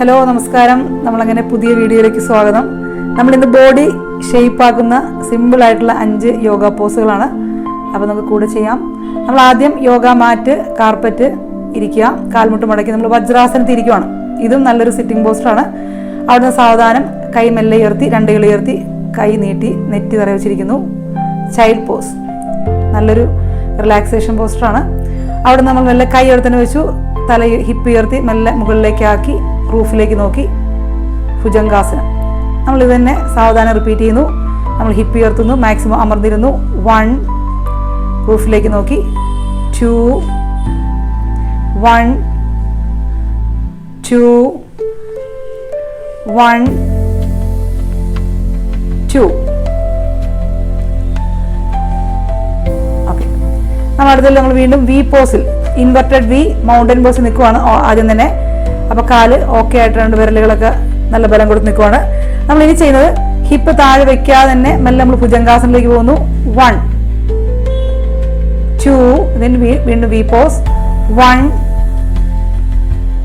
Hello നമസ്കാരം. നമ്മളങ്ങനെ പുതിയ വീഡിയോയിലേക്ക് സ്വാഗതം. നമ്മൾ ഇന്ന് ബോഡി ഷേപ്പ് ആക്കുന്ന സിമ്പിൾ ആയിട്ടുള്ള അഞ്ച് യോഗ പോസുകളാണ്. അപ്പോൾ നമുക്ക് കൂടെ ചെയ്യാം. നമ്മൾ ആദ്യം യോഗ മാറ്റ് കാർപ്പറ്റ് ഇരിക്കുക. കാൽമുട്ട് മടക്കി നമ്മൾ വജ്രാസനത്തിൽ ഇരിക്കുവാണ്. ഇതും നല്ലൊരു സിറ്റിംഗ് പോസ്റ്ററാണ് അവിടുന്ന് സാവധാനം കൈ മെല്ലെ ഉയർത്തി രണ്ട് ഉയർത്തി കൈ നീട്ടി നെറ്റി തറ വെച്ചിരിക്കുന്നു. ചൈൽഡ് പോസ് നല്ലൊരു റിലാക്സേഷൻ പോസ്റ്ററാണ് അവിടെ നമ്മൾ മെല്ലെ കൈ എടുത്തന്നെ വെച്ചു. തല ഹിപ്പ് ഉയർത്തി മെല്ലെ മുകളിലേക്ക് ആക്കി റൂഫിലേക്ക് നോക്കി. ഭുജങ്കാസനം നമ്മൾ ഇത് തന്നെ സാവധാനം റിപ്പീറ്റ് ചെയ്യുന്നു. നമ്മൾ ഹിപ്പ് ഉയർത്തുന്നു മാക്സിമം അമർന്നിരുന്നു. വൺ റൂഫിലേക്ക് നോക്കി. Two one two one two നമ്മൾ അടുത്തത് നമ്മൾ വീണ്ടും വി പോസിൽ ഇൻവെർട്ടഡ് വി മൗണ്ടൻ പോസിൽ നിൽക്കുവാണ് ആദ്യം തന്നെ. അപ്പോൾ കാൽ ഓക്കെ ആയിട്ട് രണ്ട് വിരലുകളൊക്കെ നല്ല ബലം കൊടുത്ത് നിൽക്കുവാണ്. നമ്മൾ ഇനി ചെയ്യുന്നത് ഹിപ്പ് താഴെ വെക്കാതെ തന്നെ മെല്ലെ നമ്മൾ ഭുജങ്കാസനിലേക്ക് പോകുന്നു. വൺ ടു വീണ്ടും വി പോസ് വൺ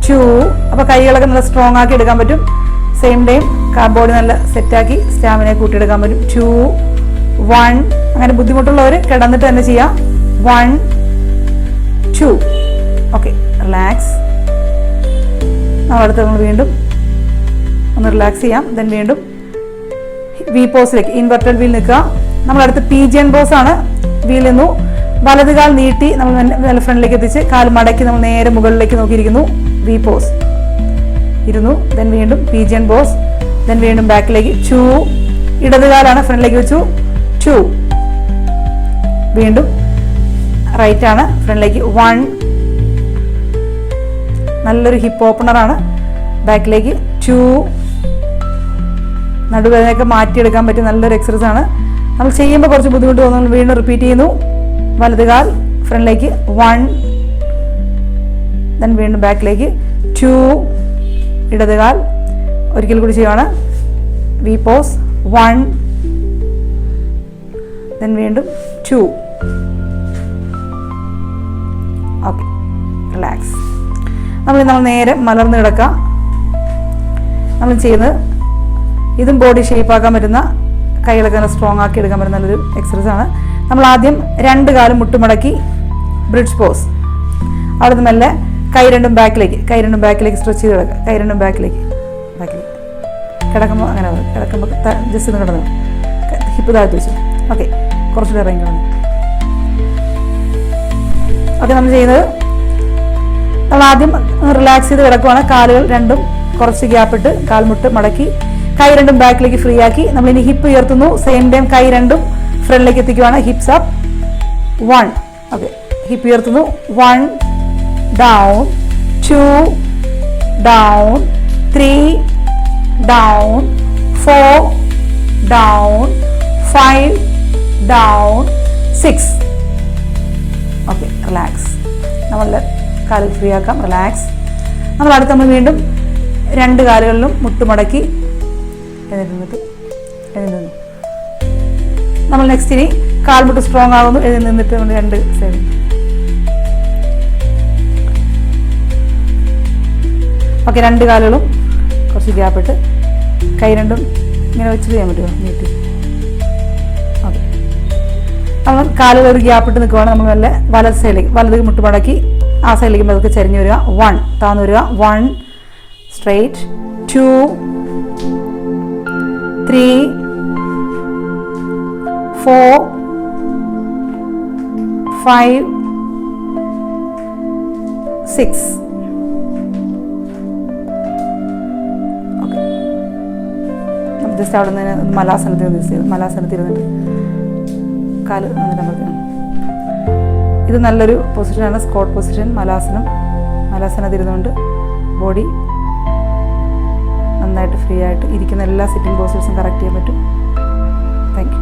ടു അപ്പോൾ കൈകളൊക്കെ നല്ല സ്ട്രോങ് ആക്കി എടുക്കാൻ പറ്റും. സെയിം ടൈം ബോഡി നല്ല സെറ്റാക്കി സ്റ്റാമിനെ കൂട്ടിയെടുക്കാൻ പറ്റും. ടു വൺ അങ്ങനെ ബുദ്ധിമുട്ടുള്ളവർ കിടന്നിട്ട് തന്നെ ചെയ്യാം. വൺ ടു ഓക്കെ റിലാക്സ് അടുത്ത് നമ്മൾ വീണ്ടും ഒന്ന് റിലാക്സ് ചെയ്യാം. ദെൻ വീണ്ടും വി പോസിലേക്ക് ഇൻവെർട്ടഡ് വീൽ നിൽക്കുക. നമ്മൾ അടുത്ത് പി ജി എൻ പോസ് ആണ്. വീൽ നിന്നു. വലത് കാൽ നീട്ടി നമ്മൾ നല്ല ഫ്രണ്ടിലേക്ക് എത്തിച്ച് കാൽ മടക്കി നമ്മൾ നേരെ മുകളിലേക്ക് നോക്കിയിരിക്കുന്നു. വി പോസ് ഇരുന്നു. ദെൻ വീണ്ടും pigeon pose then വീണ്ടും ബാക്കിലേക്ക് ടു ഇടത് കാലാണ് ഫ്രണ്ടിലേക്ക് വെച്ചു. ടു വീണ്ടും റൈറ്റ് ആണ് ഫ്രണ്ടിലേക്ക് വൺ നല്ലൊരു ഹിപ്പ് ഓപ്പണറാണ് ബാക്കിലേക്ക് ടു നടുവേദനയൊക്കെ മാറ്റിയെടുക്കാൻ പറ്റിയ നല്ലൊരു എക്സസൈസ് ആണ്. നമ്മൾ ചെയ്യുമ്പോൾ കുറച്ച് ബുദ്ധിമുട്ട് തോന്നുന്നു. വീണ്ടും റിപ്പീറ്റ് ചെയ്യുന്നു. വലതുകാൽ ഫ്രണ്ടിലേക്ക് വൺ ദെൻ വീണ്ടും ബാക്കിലേക്ക് ടു ഇടതുകാൽ ഒരിക്കൽ കൂടി ചെയ്യുവാണ്. വി പോസ് വൺ ദെൻ വീണ്ടും ടു ഓക്കെ നമ്മൾ നമ്മൾ നേരെ മലർന്ന് കിടക്കാം. നമ്മൾ ചെയ്യുന്നത് ഇതും ബോഡി ഷേപ്പ് ആക്കാൻ പറ്റുന്ന കൈകളൊക്കെ നല്ല സ്ട്രോങ് ആക്കി എടുക്കാൻ പറ്റുന്ന നല്ലൊരു എക്സസൈസ് ആണ്. നമ്മൾ ആദ്യം രണ്ട് കാലും മുട്ടുമടക്കി ബ്രിഡ്ജ് പോസ് അവിടെ നിന്ന് മെല്ലെ കൈ രണ്ടും ബാക്കിലേക്ക് കൈ രണ്ടും ബാക്കിലേക്ക് സ്ട്രെച്ച് ചെയ്ത് കിടക്കുക. കൈ രണ്ടും ബാക്കിലേക്ക് ബാക്കിലേക്ക് കിടക്കുമ്പോൾ അങ്ങനെ. കിടക്കുമ്പോൾ ജസ്റ്റ് ഒന്ന് കിടന്നു. ഹിപ്പ് താഴ്ത്തി വെച്ചു ഓക്കെ കുറച്ചുകൂടെ ഇറങ്ങി കിടന്നു. ഓക്കെ നമ്മൾ ചെയ്യുന്നത് നമ്മൾ ആദ്യം റിലാക്സ് ചെയ്ത് കിടക്കുവാണ്. കാലുകൾ രണ്ടും കുറച്ച് ഗ്യാപ്പിട്ട് കാൽമുട്ട് മടക്കി കൈ രണ്ടും ബാക്കിലേക്ക് ഫ്രീ ആക്കി. നമ്മൾ ഇനി ഹിപ്പ് ഉയർത്തുന്നു. സെയിം ടൈം കൈ രണ്ടും ഫ്രണ്ടിലേക്ക് എത്തിക്കുവാണ്. Hips up one okay hip ഉയർത്തുന്നു. One down two down three down four down five down six okay relax നമ്മളുടെ കാലിൽ ഫ്രീ ആക്കാം. റിലാക്സ് നമ്മൾ അടുത്ത് നമ്മൾ വീണ്ടും രണ്ട് കാലുകളിലും മുട്ടുമടക്കി എഴുന്നിട്ട് നമ്മൾ നെക്സ്റ്റ് ഇനി കാൽമുട്ട് സ്ട്രോങ് ആകുന്നു എഴുതി നിന്നിട്ട് നമ്മൾ രണ്ട് സൈഡ് ഓക്കെ രണ്ട് കാലുകളും കുറച്ച് ഗ്യാപ്പ് ഇട്ട് കൈ രണ്ടും ഇങ്ങനെ വെച്ച് ചെയ്യാൻ പറ്റുമോ? നീട്ടി. ഓക്കെ നമ്മൾ കാലുകൾ ഒരു ഗ്യാപ്പ് ഇട്ട് നിൽക്കുവാണ്. നമ്മൾ നല്ല വലത് സൈഡിലേക്ക് വലത് മുട്ട് മടക്കി ആ സൈഡിലേക്ക് പതുക്കെ ചരിഞ്ഞ് വരിക. വൺ താന്ന് വരിക. One straight two three four five six just അവിടെ നിന്ന് മലാസനത്തിൽ മലാസനത്തിൽ ഇരുന്നിട്ട് കാൽ നന്നായിട്ട് അമർത്തുക ഇത് നല്ലൊരു പൊസിഷനാണ് സ്കോട്ട് പൊസിഷൻ മലാസനം. മലാസനത്തിരുന്നുകൊണ്ട് ബോഡി നന്നായിട്ട് ഫ്രീ ആയിട്ട് ഇരിക്കുന്ന എല്ലാ സിറ്റിംഗ് പോസ്റ്റേഴ്സും കറക്റ്റ് ചെയ്യാൻ പറ്റും. താങ്ക്